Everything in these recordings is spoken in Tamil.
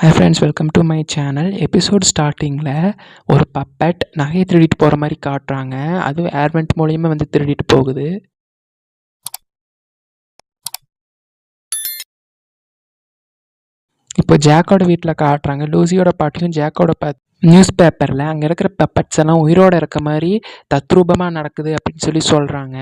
Hi friends welcome to my channel episode ஸ்டார்டிங்கில் ஒரு பப்பட் நகையை திருடிட்டு போகிற மாதிரி காட்டுறாங்க. அதுவும் ஏர்வெண்ட் மூலியமாக வந்து திருடிட்டு போகுது. இப்போ ஜாக்கோட வீட்டில் காட்டுறாங்க. லூசியோட பாட்டியும் ஜாக்கோட பா நியூஸ் பேப்பரில் அங்கே இருக்கிற பப்பட்ஸ் எல்லாம் உயிரோடு இருக்க மாதிரி தத்ரூபமாக நடக்குது அப்படின்னு சொல்லி சொல்கிறாங்க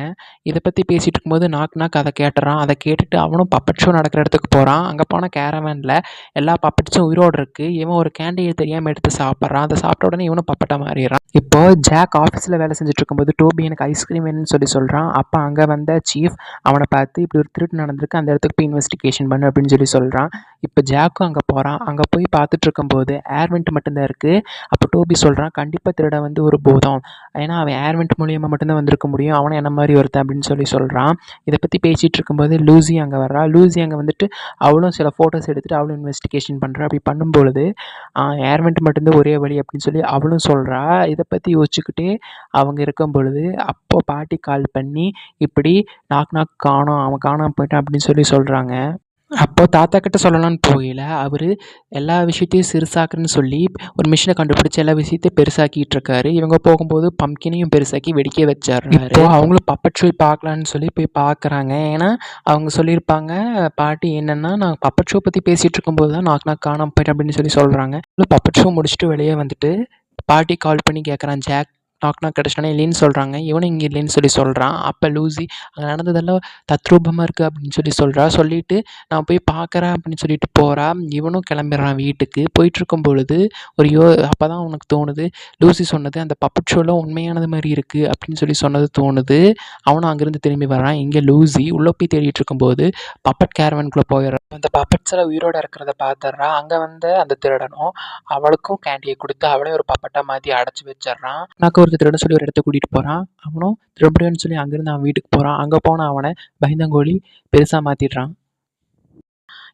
இதை பற்றி பேசிகிட்டு இருக்கும்போது நாக் நாக் அதை கேட்டுறான். அதை கேட்டுட்டு அவனும் பப்பட் ஷோ நடக்கிற இடத்துக்கு போகிறான் அங்கே போனால் கேரவனில் எல்லா பப்பட்ஸும் உயிரோடு இருக்குது இவன் ஒரு கேண்டியை தெரியாமல் எடுத்து சாப்பிட்றான். அதை சாப்பிட்ட உடனே இவனும் பப்பட்டை மாறிடுறான். இப்போது ஜாக் ஆஃபீஸில் வேலை செஞ்சுட்டு இருக்கும்போது டோபி எனக்கு ஐஸ்கிரீம் வேணும்னு சொல்லி சொல்கிறான் அப்போ அங்கே வந்த சீஃப் அவனை பார்த்து இப்படி ஒரு திருட்டு நடந்திருக்கு. அந்த இடத்துக்கு போய் இன்வெஸ்டிகேஷன் பண்ணு அப்படின்னு சொல்லி சொல்கிறான் இப்போ ஜாக்கும் அங்கே போகிறான் அங்கே போய் பார்த்துட்டு இருக்கும்போது ஏர்வெண்ட் மட்டும்தான் இருக்குது அப்போ டோபி சொல்கிறான் கண்டிப்பாக திருட வந்து ஒரு பூதம். ஏன்னா அவன் ஏர்வெண்ட் மூலியமாக மட்டும்தான் வந்திருக்க முடியும். அவனை என்ன மாதிரி ஒருத்தன் அப்படின்னு சொல்லி சொல்கிறான் இதை பற்றி பேசிகிட்டு இருக்கும்போது லூசி அங்கே வர்றா. லூசி அங்கே வந்துட்டு அவளும் சில ஃபோட்டோஸ் எடுத்துகிட்டு அவளும் இன்வெஸ்டிகேஷன் பண்ணுறா அப்படி பண்ணும்பொழுது ஏர்வெண்ட் மட்டும்தான் ஒரே வழி அப்படின்னு சொல்லி அவளும் சொல்கிறா இதை பற்றி யோசிச்சுக்கிட்டே அவங்க இருக்கும் பொழுது அப்போ பாட்டி கால் பண்ணி இப்படி நாக் நாக் காணோம். அவன் காணாமல் போயிட்டான் அப்படின்னு சொல்லி சொல்கிறாங்க அப்போ தாத்தா கிட்ட சொல்லலாம்னு போகல அவர் எல்லா விஷயத்தையும் சிறுசாக்குன்னு சொல்லி ஒரு மிஷினை கண்டுபிடிச்சி எல்லா விஷயத்தையும் பெருசாக்கிட்டு இருக்காரு. இவங்க போகும்போது பம்கினையும் பெருசாக்கி வெடிக்க வச்சாரு இப்போ அவங்களும் பப்பட் ஷோ பார்க்கலான்னு சொல்லி போய் பார்க்குறாங்க. ஏன்னா அவங்க சொல்லியிருப்பாங்க பாட்டி என்னன்னா நான் பப்பட் ஷோ பற்றி பேசிகிட்டு இருக்கும்போது தான் நாக்கு நான் காணாமல் போயிட்டேன் அப்படின்னு சொல்லி சொல்கிறாங்க பப்பட் ஷோ முடிச்சுட்டு வெளியே வந்துட்டு பாட்டி கால் பண்ணி கேட்குறான் ஜாக் நாக் நாக் கிடச்சிட்டானே இல்லைன்னு சொல்கிறாங்க இவனும் இங்கே இல்லைன்னு சொல்லி சொல்கிறான் அப்போ லூசி அங்கே நடந்ததெல்லாம் தத்ரூபமாக இருக்குது அப்படின்னு சொல்லி சொல்கிறா சொல்லிவிட்டு நான் போய் பார்க்குறேன் அப்படின்னு சொல்லிட்டு போகிறா இவனும் கிளம்பிடுறான் வீட்டுக்கு. போயிட்டுருக்கும் பொழுது ஒரு யோ அப்போ தான் உனக்கு தோணுது லூசி சொன்னது அந்த பப்பட் ஷோவில் உண்மையானது மாதிரி இருக்குது அப்படின்னு சொல்லி சொன்னது தோணுது. அவனும் அங்கேருந்து திரும்பி வரான் இங்கே லூசி உள்ளே போய் தேடிட்டு இருக்கும்போது பப்பட் கேரவனுக்குள்ளே போயிடுறான் அந்த பப்பட்ஸ் எல்லாம் உயிரோடு இருக்கிறத பார்த்துட்றா அங்கே வந்து அந்த திருடனும் அவளுக்கும் கேண்டியை கொடுத்து அவளையும் ஒரு பப்பட்டாக மாற்றி அடைச்சி வச்சிட்றான். எனக்கு ஒரு திருடன் சொல்லி ஒரு இடத்த கூட்டிகிட்டு போகிறான் அவனும் திரும்புறேன்னு சொல்லி அங்கேருந்து அவன் வீட்டுக்கு போகிறான் அங்கே போனால் அவனை பயந்தங்கோழி பெருசாக மாற்றிடுறான்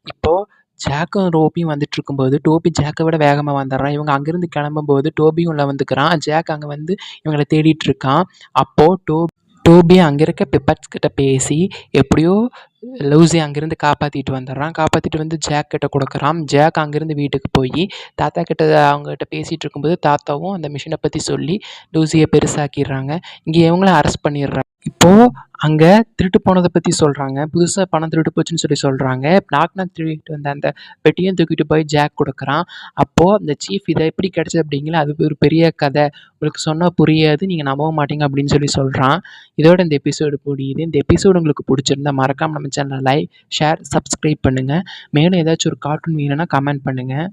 இப்போது ஜாக்கும் ரோபியும் வந்துட்டு இருக்கும்போது டோபி ஜாக்கை விட வேகமாக வந்துடுறான். இவங்க அங்கேருந்து கிளம்பும்போது டோபியும் உள்ள வந்துக்கிறான். ஜாக் அங்கே வந்து இவங்களை தேடிட்டு இருக்கான். அப்போது டோபி டோபி அங்கே இருக்க பிப்பட்ஸ் கிட்ட பேசி எப்படியோ லூசி அங்கேருந்து காப்பாற்றிட்டு வந்துடுறான். காப்பாற்றிட்டு வந்து ஜாக் கிட்ட கொடுக்குறான். ஜாக் அங்கேருந்து வீட்டுக்கு போய் தாத்தா கிட்ட அவங்ககிட்ட பேசிகிட்டு இருக்கும்போது தாத்தாவும் அந்த மிஷினை பற்றி சொல்லி லூசியை பெருசாக்கிடுறாங்க. இங்கே இவங்கள அரெஸ்ட் பண்ணிடுறாங்க. இப்போது அங்கே திருட்டு போனதை பற்றி சொல்கிறாங்க புதுசாக பணம் திருட்டு போச்சுன்னு சொல்லி சொல்கிறாங்க நாக் திருட்டு வந்த அந்த பெட்டியும் தூக்கிட்டு போய் ஜாக் கொடுக்குறான். அப்போது அந்த சீஃப் இதை எப்படி கிடச்சது அப்படிங்களா? அது ஒரு பெரிய கதை. உங்களுக்கு சொன்னால் புரியாது. நீங்கள் நம்ப மாட்டீங்க அப்படின்னு சொல்லி சொல்கிறான் இதோட இந்த எபிசோடு முடியுது. இந்த எபிசோடு உங்களுக்கு பிடிச்சிருந்தா மறக்காமல் நம்ம சேனலை லைக் ஷேர் சப்ஸ்கிரைப் பண்ணுங்கள் மேலும் ஏதாச்சும் ஒரு கார்ட்டூன் வேணும்னா கமெண்ட் பண்ணுங்கள்